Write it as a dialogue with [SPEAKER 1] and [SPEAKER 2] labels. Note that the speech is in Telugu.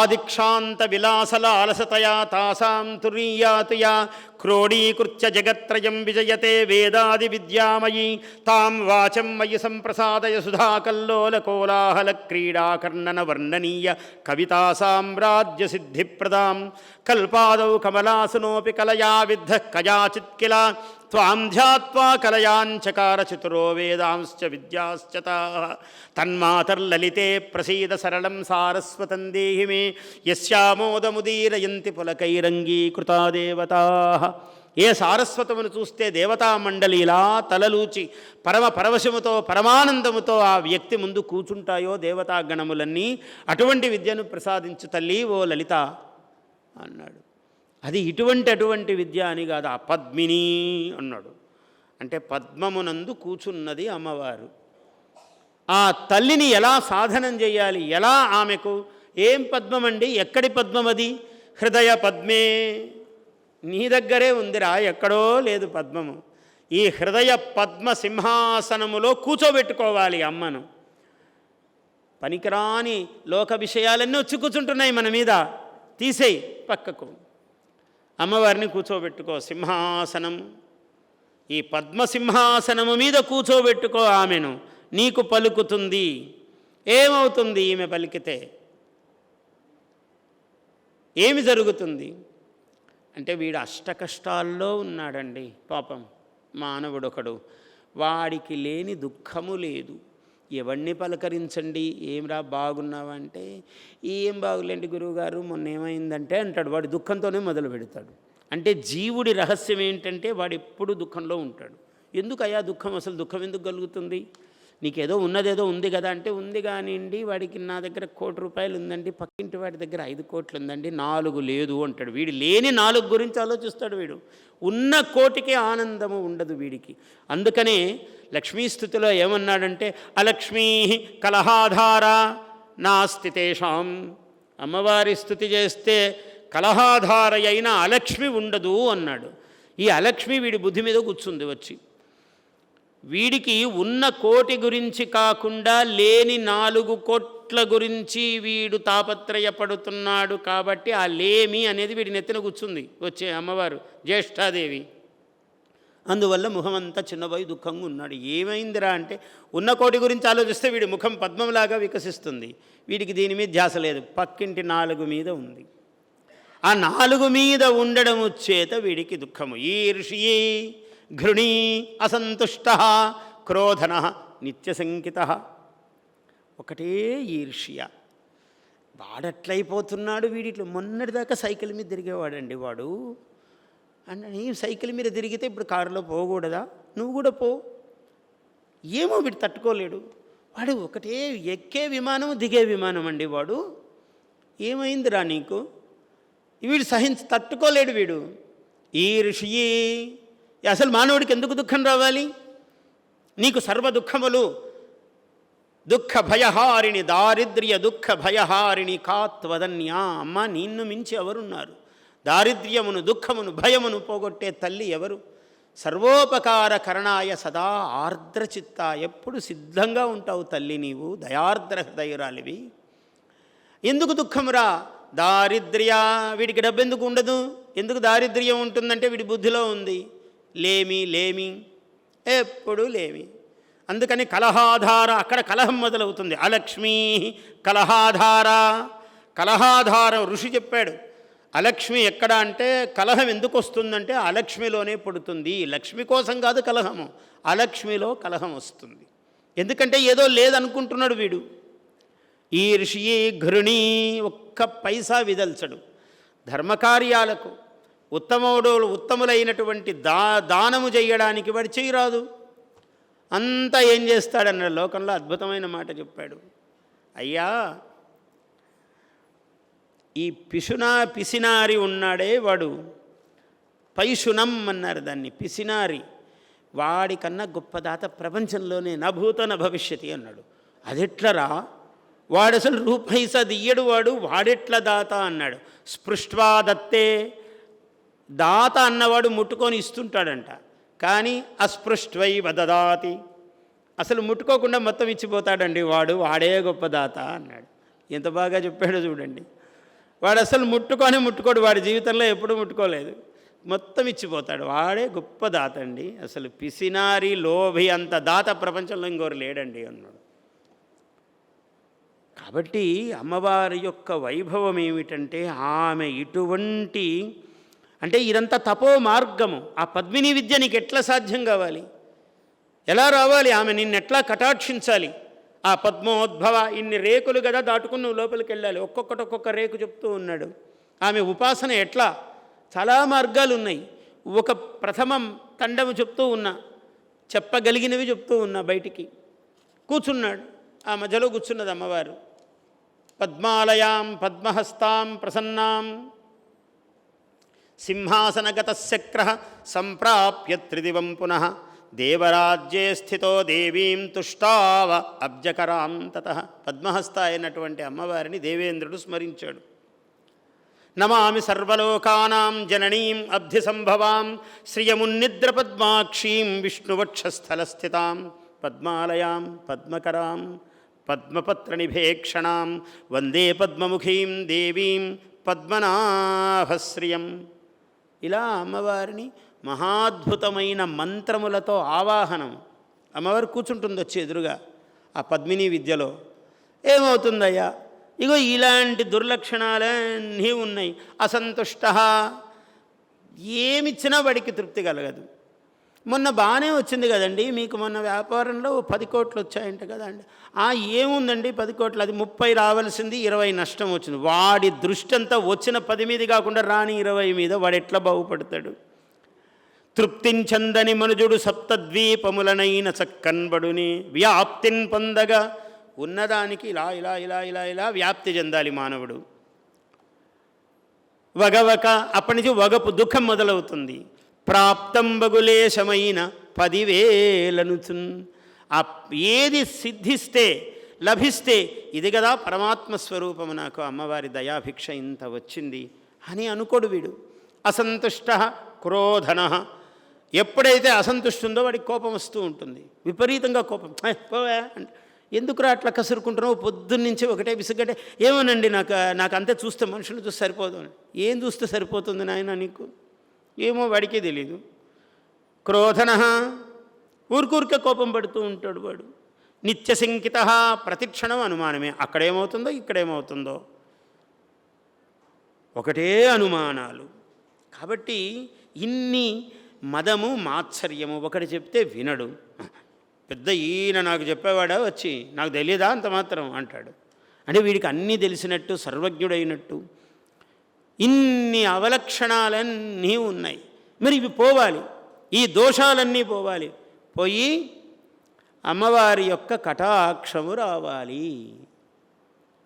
[SPEAKER 1] యాదిక్షాంత విలాసలాలసతయా తాసాం తురీయాతుయా క్రోడీకృత్య జగత్రయం విజయతే వేదాది విద్యామయీ. తాం వాచం మయి సంప్రసాదయ సుధాకల్లోల కోలాహల క్రీడాకర్ణన వర్ణనీయ కవితా సామ్రాజ్య సిద్ధిప్రదాం త్వాంధ్యాత్వా కలయాంచకారచతురో వేదాంశ్చ విద్యాశ్చత తన్మాతర్లలితే ప్రసీద సరళం సారస్వతం దేహి మే యశ్యామోదముదీరయంతి పులకైరంగీకృతా దేవతా ఏ సారస్వతమును చూస్తే దేవతా మండలిలా తలలూచి పరమ పరవశముతో పరమానందముతో ఆ వ్యక్తి ముందు కూచుంటాయో దేవతాగణములన్నీ అటువంటి విద్యను ప్రసాదించు తల్లి ఓ లలిత అన్నాడు. అది ఇటువంటి అటువంటి విద్య అని కాదు ఆ పద్మిని అన్నాడు. అంటే పద్మమునందు కూచున్నది అమ్మవారు. ఆ తల్లిని ఎలా సాధనం చేయాలి? ఎలా ఆమెకు? ఏం పద్మం అండి ఎక్కడి పద్మం అది హృదయ పద్మే. నీ దగ్గరే ఉందిరా ఎక్కడో లేదు పద్మము. ఈ హృదయ పద్మ సింహాసనములో కూర్చోబెట్టుకోవాలి అమ్మను. పనికిరాని లోక విషయాలన్నీ వచ్చి కూర్చుంటున్నాయి మన మీద. తీసేయి పక్కకు. అమ్మవారిని కూర్చోబెట్టుకో సింహాసనం. ఈ పద్మసింహాసనము మీద కూర్చోబెట్టుకో ఆమెను. నీకు పలుకుతుంది. ఏమవుతుంది ఈమె పలికితే? ఏమి జరుగుతుంది? అంటే వీడు అష్టకష్టాల్లో ఉన్నాడండి పాపం. మానవుడొకడు. వాడికి లేని దుఃఖము లేదు. ఎవడిని పలకరించండి? ఏమిరా బాగున్నావా అంటే ఏం బాగులేండి గురువుగారు మొన్న ఏమైందంటే అంటాడు. వాడి దుఃఖంతోనే మొదలు పెడతాడు. అంటే జీవుడి రహస్యం ఏంటంటే వాడు ఎప్పుడు దుఃఖంలో ఉంటాడు. ఎందుకు అయా దుఃఖం? అసలు దుఃఖం ఎందుకు కలుగుతుంది? నీకేదో ఉన్నదేదో ఉంది కదా అంటే ఉంది కానివ్వండి వాడికి నా దగ్గర కోటి రూపాయలు ఉందండి పక్కింటి వాడి దగ్గర ఐదు కోట్లు ఉందండి నాలుగు లేదు అంటాడు. వీడు లేని నాలుగు గురించి ఆలోచిస్తాడు వీడు. ఉన్న కోటికే ఆనందము ఉండదు వీడికి. అందుకనే లక్ష్మీ స్థుతిలో ఏమన్నాడంటే అలక్ష్మీ కలహాధార నాస్తి తేషాం. అమ్మవారి స్థుతి చేస్తే కలహాధార అయిన అలక్ష్మి ఉండదు అన్నాడు. ఈ అలక్ష్మి వీడి బుద్ధి మీద కూర్చుంది వచ్చి. వీడికి ఉన్న కోటి గురించి కాకుండా లేని నాలుగు కోట్ల గురించి వీడు తాపత్రయపడుతున్నాడు కాబట్టి ఆ లేమి అనేది వీడి నెత్తిన కూర్చుంది వచ్చే అమ్మవారు జ్యేష్ఠాదేవి. అందువల్ల ముఖం అంతా చిన్నబోయి దుఃఖంగా ఉన్నాడు. ఏమైందిరా అంటే ఉన్న కోటి గురించి ఆలోచిస్తే వీడి ముఖం పద్మంలాగా వికసిస్తుంది. వీడికి దీని మీద ధ్యాస లేదు. పక్కింటి నాలుగు మీద ఉంది. ఆ నాలుగు మీద ఉండడము చేత వీడికి దుఃఖము. ఈర్షి ఘృణీ అసంతుష్ట క్రోధన నిత్యశంకిత. ఒకటే ఈర్ష్య. వాడట్లయిపోతున్నాడు వీడిట్లో. మొన్నటిదాకా సైకిల్ మీద తిరిగేవాడండి వాడు. అంటే నీ సైకిల్ మీద తిరిగితే ఇప్పుడు కారులో పోకూడదా? నువ్వు కూడా పో. ఏమో వీడు తట్టుకోలేడు. వాడు ఒకటే ఎక్కే విమానం దిగే విమానం అండి వాడు. ఏమైందిరా నీకు? వీడు సహించి తట్టుకోలేడు వీడు. ఈ ఋషి అసలు మానవుడికి ఎందుకు దుఃఖం రావాలి? నీకు సర్వ దుఃఖములు దుఃఖ భయహారిణి దారిద్ర్య దుఃఖ భయహారిణి కాత్వదన్యా. అమ్మ నిన్ను మించి ఎవరున్నారు? దారిద్ర్యమును దుఃఖమును భయమును పోగొట్టే తల్లి ఎవరు? సర్వోపకార కరణాయ సదా ఆర్ద్రచిత్త. ఎప్పుడు సిద్ధంగా ఉంటావు తల్లి నీవు? దయార్ద్ర హృదయురాలివి. ఎందుకు దుఃఖమురా దారిద్ర్య వీడికి డబ్బు ఎందుకు ఉండదు? ఎందుకు దారిద్ర్యం ఉంటుందంటే వీడి బుద్ధిలో ఉంది. లేమి లేమి ఎప్పుడు లేమి. అందుకని కలహాధార అక్కడ కలహం మొదలవుతుంది. అలక్ష్మీ కలహాధార. కలహాధార ఋషి చెప్పాడు. అలక్ష్మి ఎక్కడ అంటే కలహం ఎందుకు వస్తుందంటే అలక్ష్మిలోనే పుడుతుంది. లక్ష్మి కోసం కాదు కలహము. అలక్ష్మిలో కలహం వస్తుంది. ఎందుకంటే ఏదో లేదనుకుంటున్నాడు వీడు. ఈ ఋషి ఘృణి ఒక్క పైసా విదల్చడు. ధర్మకార్యాలకు ఉత్తముడు ఉత్తములైనటువంటి దా దానము చేయడానికి వాడు చేయరాదు. అంతా ఏం చేస్తాడన్న లోకంలో అద్భుతమైన మాట చెప్పాడు. అయ్యా ఈ పిశునా పిసినారి ఉన్నాడే వాడు. పైశునం అన్నారు దాన్ని పిసినారి. వాడికన్నా గొప్ప దాత ప్రపంచంలోనే నభూత న భవిష్యతి అన్నాడు. అదెట్లరా? వాడు అసలు రూపైసా దియ్యడు వాడు వాడెట్ల దాత అన్నాడు. స్పృష్వా దత్తే దాత అన్నవాడు ముట్టుకొని ఇస్తుంటాడంట. కానీ అస్పృష్ట్వై వదదాతి. అసలు ముట్టుకోకుండా మొత్తం ఇచ్చిపోతాడండి వాడు వాడే గొప్ప దాత అన్నాడు. ఎంత బాగా చెప్పాడో చూడండి. వాడు అసలు ముట్టుకొని ముట్టుకోడు వాడి జీవితంలో ఎప్పుడు ముట్టుకోలేదు. మొత్తం ఇచ్చిపోతాడు వాడే గొప్ప దాత అండి. అసలు పిసినారి లోభి అంత దాత ప్రపంచంలో ఇంకోరు లేడండి అన్నాడు. కాబట్టి అమ్మవారి యొక్క వైభవం ఏమిటంటే ఆమె ఇటువంటి అంటే ఇదంతా తపో మార్గము. ఆ పద్మిని విద్య నీకు ఎట్లా సాధ్యం కావాలి? ఎలా రావాలి? ఆమె నిన్నెట్లా కటాక్షించాలి? ఆ పద్మోద్భవ ఇన్ని రేకులు కదా దాటుకుని నువ్వు లోపలికి వెళ్ళాలి ఒక్కొక్కటి ఒక్కొక్క రేకు చెప్తూ ఉన్నాడు. ఆమె ఉపాసన ఎట్లా? చాలా మార్గాలు ఉన్నాయి ఒక ప్రథమం తండము చెప్తూ ఉన్నా. చెప్పగలిగినవి చెప్తూ ఉన్నా బయటికి. కూర్చున్నాడు. ఆ మధ్యలో కూర్చున్నది అమ్మవారు. పద్మాలయాం పద్మహస్తాం ప్రసన్నాం. సింహాసనగతశక్ర సంప్రాప్య త్రిదివం పునః దేవరాజ్యే స్థితో దేవీం తుష్టావ అబ్జకరాం పద్మహస్త అయినటువంటి అమ్మవారిని దేవేంద్రుడు స్మరించాడు। నమామి సర్వలోకానాం జననీం అబ్ధి సంభవాం శ్రియమున్నిద్ర పద్మాక్షీం విష్ణువక్షస్థలస్థితాం పద్మాలయాం పద్మకరాం పద్మపత్రనిభేక్షణాం వందే పద్మముఖీం దేవీం పద్మనాభశ్రియం। ఇలా అమ్మవారిని మహాద్భుతమైన మంత్రములతో ఆవాహనం. అమ్మవారు కూర్చుంటుంది వచ్చి ఎదురుగా ఆ పద్మిని విద్యలో. ఏమవుతుందయ్యా? ఇగో ఇలాంటి దుర్లక్షణాలన్నీ ఉన్నాయి. అసంతుష్ట ఏమిచ్చినా వాడికి తృప్తి కలగదు. మొన్న బాగానే వచ్చింది కదండి. మీకు మొన్న వ్యాపారంలో పది కోట్లు వచ్చాయంట కదండి. ఆ ఏముందండి పది కోట్లు? అది ముప్పై రావాల్సింది ఇరవై నష్టం వచ్చింది. వాడి దృష్టి అంతా వచ్చిన పది మీద కాకుండా రాని ఇరవై మీద వాడు ఎట్లా బాగుపడతాడు? తృప్తించందని మనుజుడు సప్తద్వీపములనైన చక్కన్బడుని వ్యాప్తిన్ పొందగా ఉన్నదానికి ఇలా ఇలా ఇలా ఇలా ఇలా వ్యాప్తి చెందాలి మానవుడు. వగవక అప్పటి నుంచి వగపు దుఃఖం మొదలవుతుంది. ప్రాప్తంబగులేశమైన పదివేలనుచున్. పదివేలను ఆ ఏది సిద్ధిస్తే లభిస్తే ఇది కదా పరమాత్మ స్వరూపము నాకు అమ్మవారి దయాభిక్ష ఇంత వచ్చింది అని అనుకోడు వీడు. అసంతుష్ట క్రోధన. ఎప్పుడైతే అసంతుష్టి ఉందో వాడికి కోపం వస్తూ ఉంటుంది. విపరీతంగా కోపం. పోవే అంటే. ఎందుకురా అట్లా కసురుకుంటున్నావు? పొద్దున్న నుంచి ఒకటే విసుగంటే. ఏమోనండి నాకు నాకు అంతే చూస్తే మనుషులు చూస్తే సరిపోదు ఏం చూస్తే సరిపోతుంది నాయన నీకు? ఏమో వాడికే తెలీదు. క్రోధన ఊరికూరికే కోపం పడుతూ ఉంటాడు వాడు. నిత్యశంకిత ప్రతిక్షణం అనుమానమే. అక్కడేమవుతుందో ఇక్కడేమవుతుందో. ఒకటే అనుమానాలు. కాబట్టి ఇన్ని మదము మాత్సర్యము ఒకటి చెప్తే వినడు. పెద్ద ఈయన నాకు చెప్పేవాడా వచ్చి నాకు తెలియదా అంత మాత్రం అంటాడు. అంటే వీడికి అన్నీ తెలిసినట్టు సర్వజ్ఞుడైనట్టు. ఇన్ని అవలక్షణాలన్నీ ఉన్నాయి. మరి ఇవి పోవాలి. ఈ దోషాలన్నీ పోవాలి. పోయి అమ్మవారి యొక్క కటాక్షము రావాలి.